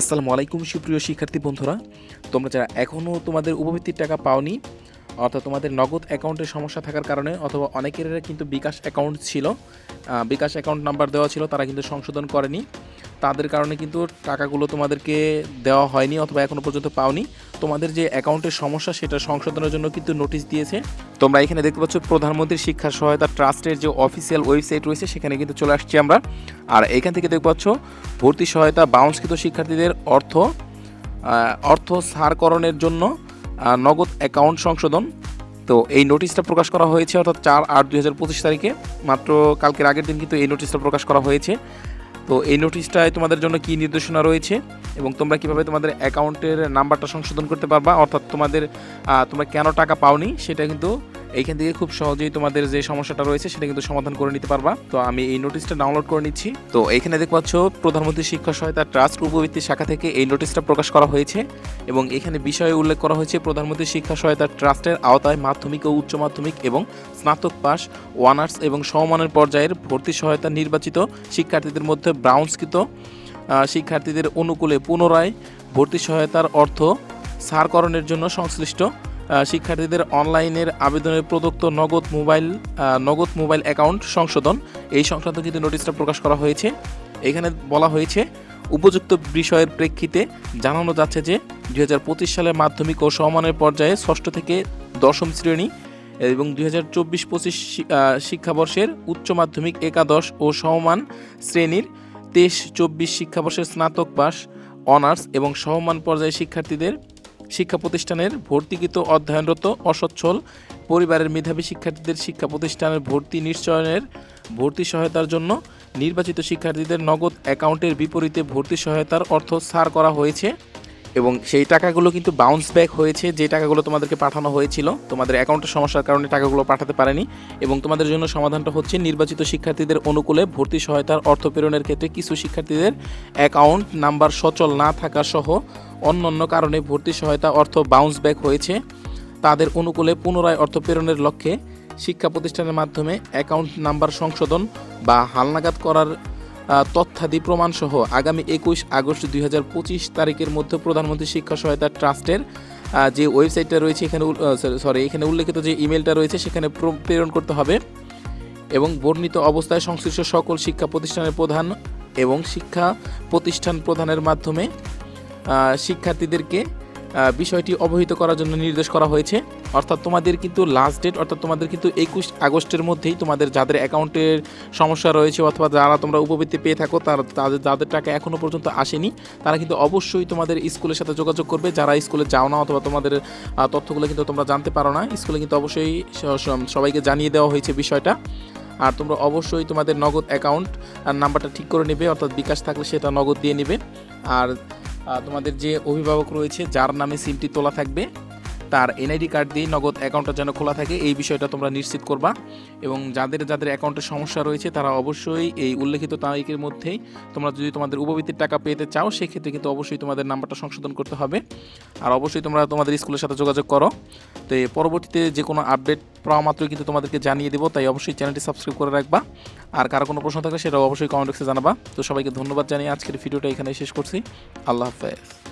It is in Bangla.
আসসালামু আলাইকুম সুপ্রিয় শিক্ষার্থী বন্ধুরা। তোমরা যারা এখনও তোমাদের উপবৃত্তির টাকা পাওনি, অর্থাৎ তোমাদের নগদ অ্যাকাউন্টের সমস্যা থাকার কারণে অথবা অনেকের কিন্তু বিকাশ অ্যাকাউন্ট ছিল বিকাশ অ্যাকাউন্ট নাম্বার দেওয়া ছিল, তারা কিন্তু সংশোধন করেনি। তাদের কারণে কিন্তু টাকাগুলো তোমাদেরকে দেওয়া হয়নি অথবা এখনও পর্যন্ত পাওনি। তোমাদের যে অ্যাকাউন্টের সমস্যা, সেটা সংশোধনের জন্য কিন্তু নোটিশ দিয়েছে। তোমরা এখানে দেখতে পাচ্ছ প্রধানমন্ত্রী শিক্ষা সহায়তা ট্রাস্টের যে অফিসিয়াল ওয়েবসাইট রয়েছে, সেখানে কিন্তু চলে আসছি আমরা। আর এখান থেকে দেখতে পাচ্ছ, ভর্তি সহায়তা বাউন্সকৃত শিক্ষার্থীদের অর্থ অর্থ সারকরণের জন্য নগদ অ্যাকাউন্ট সংশোধন। তো এই নোটিশটা প্রকাশ করা হয়েছে, অর্থাৎ চার আট দুই তারিখে। মাত্র কালকের আগের দিন কিন্তু এই নোটিশটা প্রকাশ করা হয়েছে। তো এই নোটিশটায় তোমাদের জন্য কি নির্দেশনা রয়েছে এবং তোমরা কীভাবে তোমাদের অ্যাকাউন্টের নাম্বারটা সংশোধন করতে পারবা? অর্থাৎ তোমাদের তোমরা কেন টাকা পাওনি? সেটা কিন্তু এইখান থেকে খুব সহজেই তোমাদের যে সমস্যাটা রয়েছে সেটা কিন্তু সমাধান করে নিতে পারবা। তো আমি এই নোটিশটা ডাউনলোড করে নিচ্ছি। তো এখানে দেখতে পাচ্ছ, প্রধানমন্ত্রী শিক্ষা সহায়তা ট্রাস্ট উপবৃত্তি শাখা থেকে এই নোটিশটা প্রকাশ করা হয়েছে এবং এখানে বিষয়ে উল্লেখ করা হয়েছে, প্রধানমন্ত্রী শিক্ষা সহায়তা ট্রাস্টের আওতায় মাধ্যমিক ও উচ্চ মাধ্যমিক এবং স্নাতক পাস ওয়ানার্স এবং সমমানের পর্যায়ের ভর্তি সহায়তা নির্বাচিত শিক্ষার্থীদের মধ্যে ব্রাউন্সকৃত শিক্ষার্থীদের অনুকূলে পুনরায় ভর্তি সহায়তার অর্থ সারকরণের জন্য সংশ্লিষ্ট শিক্ষার্থীদের অনলাইনের আবেদনের প্রদত্ত নগদ মোবাইল নগদ মোবাইল অ্যাকাউন্ট সংশোধন। এই সংক্রান্ত কিন্তু নোটিশটা প্রকাশ করা হয়েছে, এখানে বলা হয়েছে, উপযুক্ত বিষয়ের প্রেক্ষিতে জানানো যাচ্ছে যে, দুই হাজার পঁচিশ সালের মাধ্যমিক ও সমমানের পর্যায়ে ষষ্ঠ থেকে দশম শ্রেণি এবং দুই হাজার চব্বিশ পঁচিশ শিক্ষাবর্ষের উচ্চ মাধ্যমিক, একাদশ ও সমমান শ্রেণির তেইশ চব্বিশ শিক্ষাবর্ষের স্নাতক পাস অনার্স এবং সমমান পর্যায়ে শিক্ষার্থীদের শিক্ষা প্রতিষ্ঠানের ভর্তিকৃত অধ্যয়নরত অসচ্ছল পরিবারের মেধাবী শিক্ষার্থীদের শিক্ষা প্রতিষ্ঠানের ভর্তি নিশ্চয়নের ভর্তি সহায়তার জন্য নির্বাচিত শিক্ষার্থীদের নগদ অ্যাকাউন্টের বিপরীতে ভর্তি সহায়তার অর্থ ছাড় করা হয়েছে এবং সেই টাকাগুলো কিন্তু বাউন্স ব্যাক হয়েছে, যে টাকাগুলো তোমাদেরকে পাঠানো হয়েছিল। তোমাদের অ্যাকাউন্টের সমস্যার কারণে টাকাগুলো পাঠাতে পারেনি এবং তোমাদের জন্য সমাধানটা হচ্ছে নির্বাচিত শিক্ষার্থীদের অনুকূলে ভর্তি সহায়তার অর্থ প্রেরণের ক্ষেত্রে কিছু শিক্ষার্থীদের অ্যাকাউন্ট নাম্বার সচল না থাকা সহ অন্য অন্য কারণে ভর্তি সহায়তা অর্থ বাউন্স ব্যাক হয়েছে। তাদের অনুকূলে পুনরায় অর্থ প্রেরণের লক্ষ্যে শিক্ষা প্রতিষ্ঠানের মাধ্যমে অ্যাকাউন্ট নাম্বার সংশোধন বা হালনাগাদ করার তথ্যাদি প্রমাণসহ আগামী একুশ আগস্ট দুই হাজার পঁচিশ তারিখের মধ্যে প্রধানমন্ত্রী শিক্ষা সহায়তা ট্রাস্টের যে ওয়েবসাইটটা রয়েছে এখানে সরি এখানে উল্লেখিত যে ইমেলটা রয়েছে সেখানে প্র- প্রেরণ করতে হবে। এবং বর্ণিত অবস্থায় সংশ্লিষ্ট সকল শিক্ষা প্রতিষ্ঠানের প্রধান এবং শিক্ষা প্রতিষ্ঠান প্রধানের মাধ্যমে শিক্ষার্থীদেরকে বিষয়টি অবহিত করার জন্য নির্দেশ করা হয়েছে। অর্থাৎ তোমাদের কিন্তু লাস্ট ডেট অর্থাৎ তোমাদের কিন্তু একুশ আগস্টের মধ্যেই তোমাদের যাদের অ্যাকাউন্টের সমস্যা রয়েছে অথবা যারা তোমরা উপবৃত্তি পেয়ে থাকো, তার, তাদের, যাদের টাকা এখনও পর্যন্ত আসেনি, তারা কিন্তু অবশ্যই তোমাদের স্কুলের সাথে যোগাযোগ করবে। যারা স্কুলে যাও না অথবা তোমাদের তথ্যগুলো কিন্তু তোমরা জানতে পারো না, স্কুলে কিন্তু অবশ্যই সবাইকে জানিয়ে দেওয়া হয়েছে বিষয়টা। আর তোমরা অবশ্যই তোমাদের নগদ অ্যাকাউন্ট নাম্বারটা ঠিক করে নেবে, অর্থাৎ বিকাশ থাকলে সেটা নগদ দিয়ে নেবে। আর তোমাদের যে অভিভাবক রয়েছে যার নামে সিমটি তোলা থাকবে। তার এনআইডি কার্ড দিয়ে নগদ অ্যাকাউন্টটা যেন খোলা থাকে, এই বিষয়টা তোমরা নিশ্চিত করবা। এবং যাদের যাদের অ্যাকাউন্টের সমস্যা রয়েছে, তারা অবশ্যই এই উল্লেখিত তারিখের মধ্যেই তোমরা যদি তোমাদের উপবৃত্তির টাকা পেতে চাও, সেক্ষেত্রে কিন্তু অবশ্যই তোমাদের নাম্বারটা সংশোধন করতে হবে। আর অবশ্যই তোমরা তোমাদের স্কুলের সাথে যোগাযোগ করো। তো পরবর্তীতে যে কোনো আপডেট পাওয়া মাত্রই কিন্তু তোমাদেরকে জানিয়ে দেবো, তাই অবশ্যই চ্যানেলটি সাবস্ক্রাইব করে রাখবা। আর কারও কোনো প্রশ্ন থাকলে সেটাও অবশ্যই কমেন্ট বক্সে জানাবা। তো সবাইকে ধন্যবাদ জানিয়ে আজকের ভিডিওটা এখানে শেষ করছি। আল্লাহ হাফেজ।